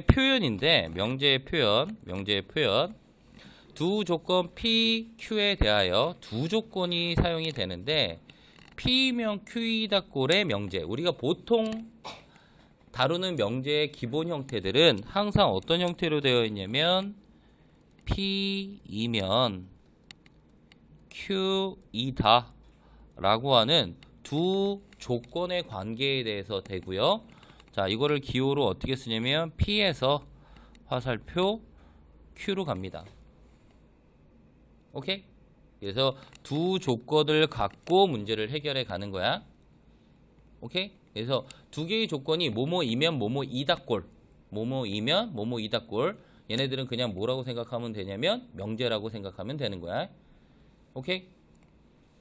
표현인데 명제의 표현, 명제의 표현 두 조건 P, Q에 대하여 두 조건이 사용이 되는데 P면 Q이다 꼴의 명제 우리가 보통 다루는 명제의 기본 형태들은 항상 어떤 형태로 되어 있냐면 P이면 Q이다 라고 하는 두 조건의 관계에 대해서 되고요. 자, 이거를 기호로 어떻게 쓰냐면 P에서 화살표 Q로 갑니다. 오케이? 그래서 두 조건을 갖고 문제를 해결해 가는 거야. 오케이? 그래서 두 개의 조건이 뭐뭐이면 뭐뭐이다꼴. 뭐뭐이면 뭐뭐이다꼴. 얘네들은 그냥 뭐라고 생각하면 되냐면 명제라고 생각하면 되는 거야. 오케이?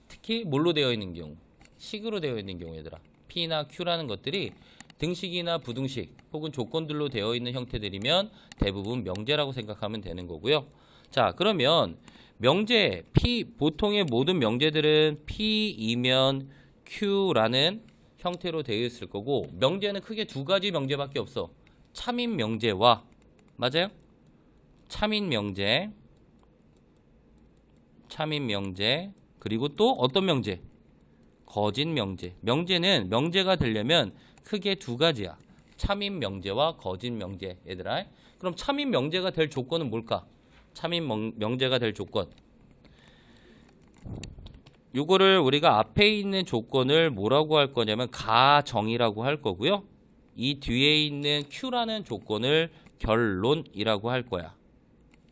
특히 뭘로 되어 있는 경우 식으로 되어 있는 경우 얘들아 P나 Q라는 것들이 등식이나 부등식 혹은 조건들로 되어 있는 형태들이면 대부분 명제라고 생각하면 되는 거고요 자 그러면 명제 P 보통의 모든 명제들은 P이면 Q라는 형태로 되어 있을 거고 명제는 크게 두 가지 명제밖에 없어 참인 명제와 맞아요? 참인 명제 참인 명제 그리고 또 어떤 명제? 거짓 명제. 명제는 명제가 되려면 크게 두 가지야. 참인 명제와 거짓 명제. 얘들아. 그럼 참인 명제가 될 조건은 뭘까? 참인 명- 명제가 될 조건. 요거를 우리가 앞에 있는 조건을 뭐라고 할 거냐면 가정이라고 할 거고요. 이 뒤에 있는 Q라는 조건을 결론이라고 할 거야.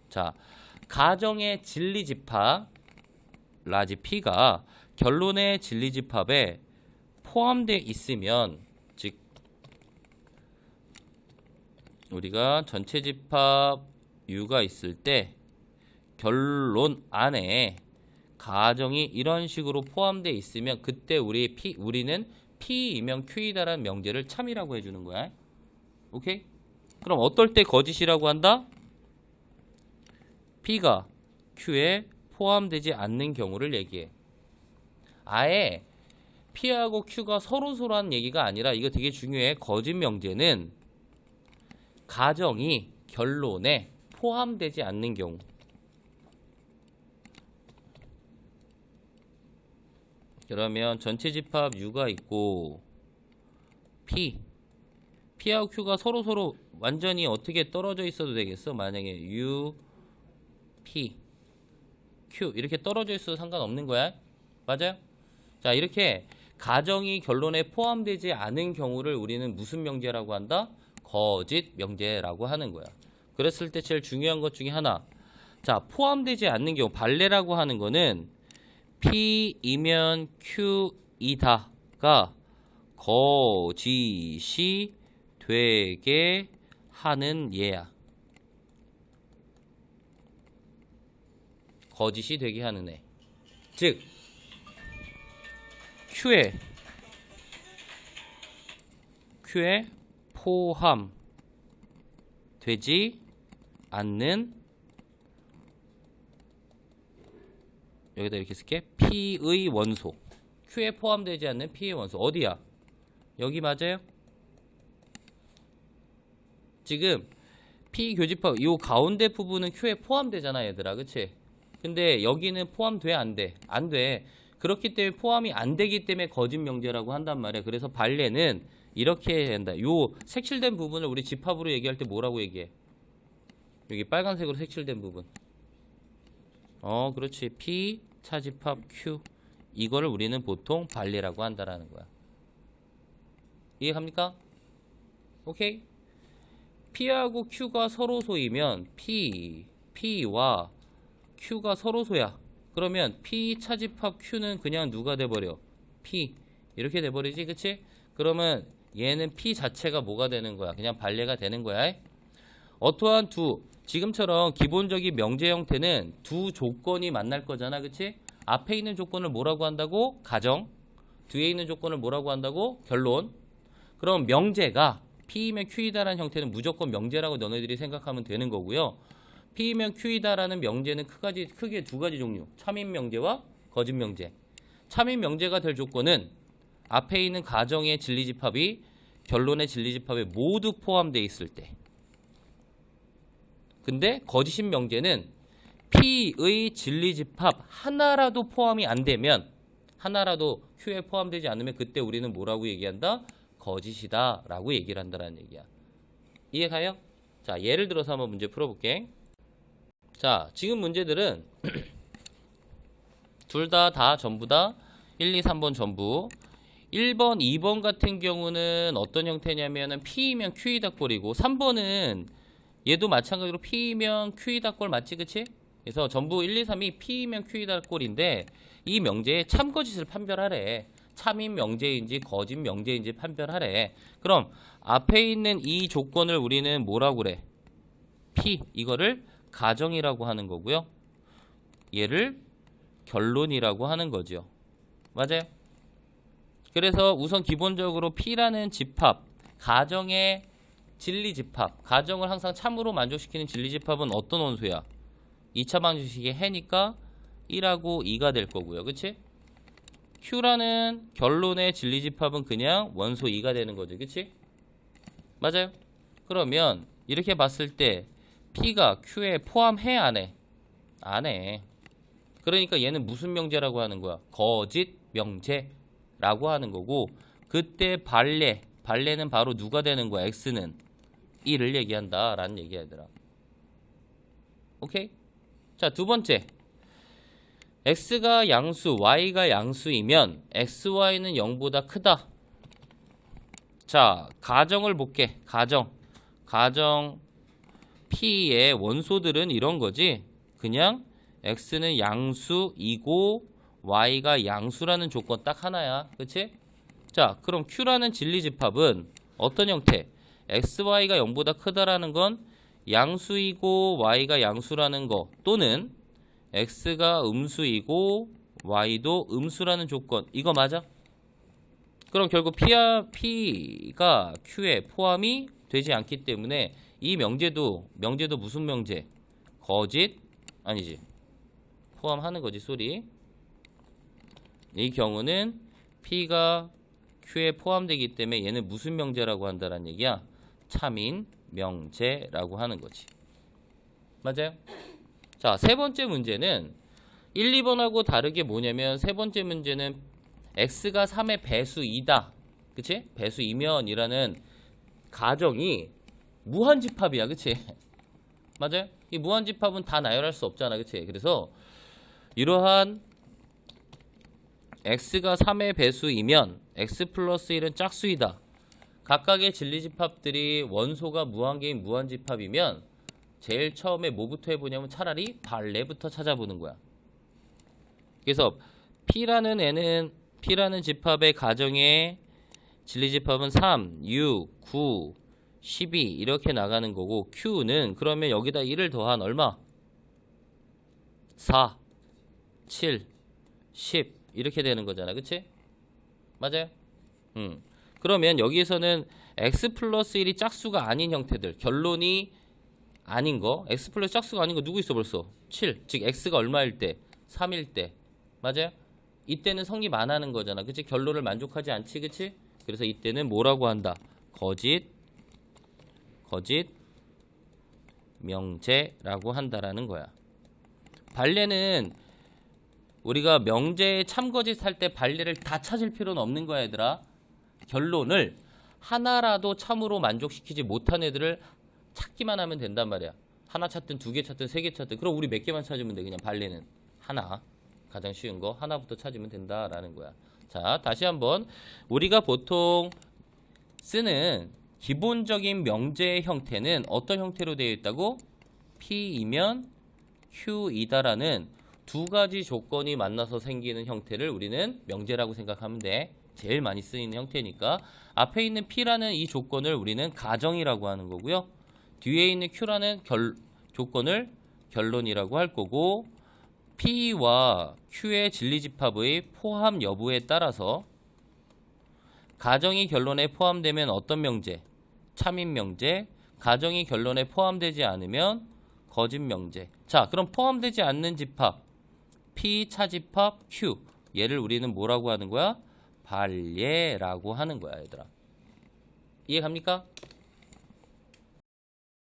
자, 가정의 진리 집합 라지 P가 결론의 진리 집합에 포함되어 있으면 즉 우리가 전체 집합 U가 있을 때 결론 안에 가정이 이런 식으로 포함되어 있으면 그때 우리 P 우리는 P이면 Q이다라는 명제를 참이라고 해주는 거야. 오케이? 그럼 어떨 때 거짓이라고 한다? P가 Q에 포함되지 않는 경우를 얘기해. 아예 P하고 Q가 서로 서로 한 얘기가 아니라 이거 되게 중요해. 거짓 명제는 가정이 결론에 포함되지 않는 경우. 그러면 전체 집합 U가 있고 P P하고 Q가 서로 서로 완전히 어떻게 떨어져 있어도 되겠어? 만약에 U P Q 이렇게 떨어져 있어도 상관없는 거야. 맞아요? 자, 이렇게 가정이 결론에 포함되지 않은 경우를 우리는 무슨 명제라고 한다? 거짓 명제라고 하는 거야. 그랬을 때 제일 중요한 것 중에 하나. 자, 포함되지 않는 경우 발레라고 하는 거는 P이면 Q이다가 거짓이 되게 하는 예야. 거짓이 되게 하는 애. 즉 Q에 Q에 포함 되지 않는 여기다 이렇게 쓸게 P의 원소 Q에 포함되지 않는 P의 원소 어디야? 여기 맞아요? 지금 P 교집합 이 가운데 부분은 Q에 포함되잖아 얘들아 그치? 근데 여기는 포함돼 안 돼? 안 돼. 그렇기 때문에 포함이 안 되기 때문에 거짓 명제라고 한단 말이야. 그래서 발레는 이렇게 해야 한다. 요 색칠된 부분을 우리 집합으로 얘기할 때 뭐라고 얘기해? 여기 빨간색으로 색칠된 부분. 어, 그렇지. P 차집합 Q. 이거를 우리는 보통 발레라고 한다라는 거야. 이해갑니까? 오케이? P하고 Q가 서로소이면 P, P와 Q가 서로소야. 그러면 P 차집합 Q는 그냥 누가 돼버려? P 이렇게 돼버리지, 그치? 그러면 얘는 P 자체가 뭐가 되는 거야? 그냥 발레가 되는 거야. 어떠한 두 지금처럼 기본적인 명제 형태는 두 조건이 만날 거잖아, 그치? 앞에 있는 조건을 뭐라고 한다고? 가정. 뒤에 있는 조건을 뭐라고 한다고? 결론. 그럼 명제가 P이면 Q이다라는 형태는 무조건 명제라고 너네들이 생각하면 되는 거고요. P이면 Q이다라는 명제는 크게 두 가지 종류. 참인 명제와 거짓 명제. 참인 명제가 될 조건은 앞에 있는 가정의 진리집합이 결론의 진리집합에 모두 포함되어 있을 때. 근데 거짓인 명제는 P의 진리집합 하나라도 포함이 안 되면 하나라도 Q에 포함되지 않으면 그때 우리는 뭐라고 얘기한다? 거짓이다 라고 얘기를 한다는 얘기야. 이해가요? 자, 예를 들어서 한번 문제 풀어볼게. 자, 지금 문제들은 둘 다다 전부 다 1, 2, 3번 전부 1번, 2번 같은 경우는 어떤 형태냐면은 P이면 Q이다 꼴이고 3번은 얘도 마찬가지로 P이면 Q이다 꼴 맞지 그치? 그래서 전부 1, 2, 3이 P이면 Q이다 꼴인데 이 명제에 참거짓을 판별하래. 참인 명제인지 거짓 명제인지 판별하래. 그럼 앞에 있는 이 조건을 우리는 뭐라고 그래? P 이거를 가정이라고 하는 거고요. 얘를 결론이라고 하는 거죠. 맞아요? 그래서 우선 기본적으로 P라는 집합, 가정의 진리 집합, 가정을 항상 참으로 만족시키는 진리 집합은 어떤 원소야? 2차 방정식의 해니까 1하고 2가 될 거고요. 그치? Q라는 결론의 진리 집합은 그냥 원소 2가 되는 거죠. 그치? 맞아요? 그러면 이렇게 봤을 때 P가 Q에 포함해 안 해? 안 해. 그러니까 얘는 무슨 명제라고 하는 거야? 거짓 명제 라고 하는 거고 그때 발레, 발레는 바로 누가 되는 거야? X는 1을 얘기한다 라는 얘들아. 오케이? 자, 두 번째. x가 양수, y가 양수이면 xy는 0보다 크다. 자, 가정을 볼게. 가정. 가정 P의 원소들은 이런 거지. 그냥 x는 양수이고 y가 양수라는 조건 딱 하나야. 그치? 자, 그럼 Q라는 진리 집합은 어떤 형태? xy가 0보다 크다라는 건 양수이고 y가 양수라는 거 또는 x가 음수이고 y도 음수라는 조건 이거 맞아? 그럼 결국 p야, p가 q에 포함이 되지 않기 때문에 이 명제도 명제도 무슨 명제? 거짓 아니지 포함하는 거지 소리 이 경우는 p가 q에 포함되기 때문에 얘는 무슨 명제라고 한다는 얘기야? 참인 명제라고 하는 거지. 맞아요? 자, 세 번째 문제는 1, 2번하고 다르게 뭐냐면 세 번째 문제는 x가 3의 배수이다. 그치? 배수이면이라는 가정이 무한집합이야. 그치? 맞아요? 이 무한집합은 다 나열할 수 없잖아. 그치? 그래서 이러한 x가 3의 배수이면 x 플러스 1은 짝수이다. 각각의 진리집합들이 원소가 무한개인 무한집합이면 제일 처음에 뭐부터 해보냐면 차라리 발레부터 찾아보는 거야. 그래서 P라는 애는 P라는 집합의 가정의 진리집합은 3, 6, 9, 12 이렇게 나가는 거고 Q는 그러면 여기다 1을 더한 얼마? 4, 7, 10 이렇게 되는 거잖아. 그치? 맞아요? 음. 그러면 여기에서는 x 플러스 1이 짝수가 아닌 형태들 결론이 아닌 거 x 플러스 짝수가 아닌 거 누구 있어 벌써 7 즉 x가 얼마일 때 3일 때 맞아요? 이때는 성립 안 하는 거잖아 그치 결론을 만족하지 않지 그치 그래서 이때는 뭐라고 한다 거짓 거짓 명제라고 한다라는 거야 발레는 우리가 명제에 참거짓 할 때 발레를 다 찾을 필요는 없는 거야 얘들아 결론을 하나라도 참으로 만족시키지 못한 애들을 찾기만 하면 된단 말이야. 하나 찾든 두 개 찾든 세 개 찾든 그럼 우리 몇 개만 찾으면 돼. 그냥 발레는 하나. 가장 쉬운 거 하나부터 찾으면 된다라는 거야. 자, 다시 한번 우리가 보통 쓰는 기본적인 명제의 형태는 어떤 형태로 되어 있다고? P이면 Q이다라는 두 가지 조건이 만나서 생기는 형태를 우리는 명제라고 생각하면 돼. 제일 많이 쓰이는 형태니까 앞에 있는 P라는 이 조건을 우리는 가정이라고 하는 거고요. 뒤에 있는 Q라는 결, 조건을 결론이라고 할 거고 P와 Q의 진리집합의 포함 여부에 따라서 가정이 결론에 포함되면 어떤 명제? 참인 명제. 가정이 결론에 포함되지 않으면 거짓 명제. 자, 그럼 포함되지 않는 집합 P 차집합 Q 얘를 우리는 뭐라고 하는 거야? 발예라고 하는 거야, 얘들아. 이해 갑니까?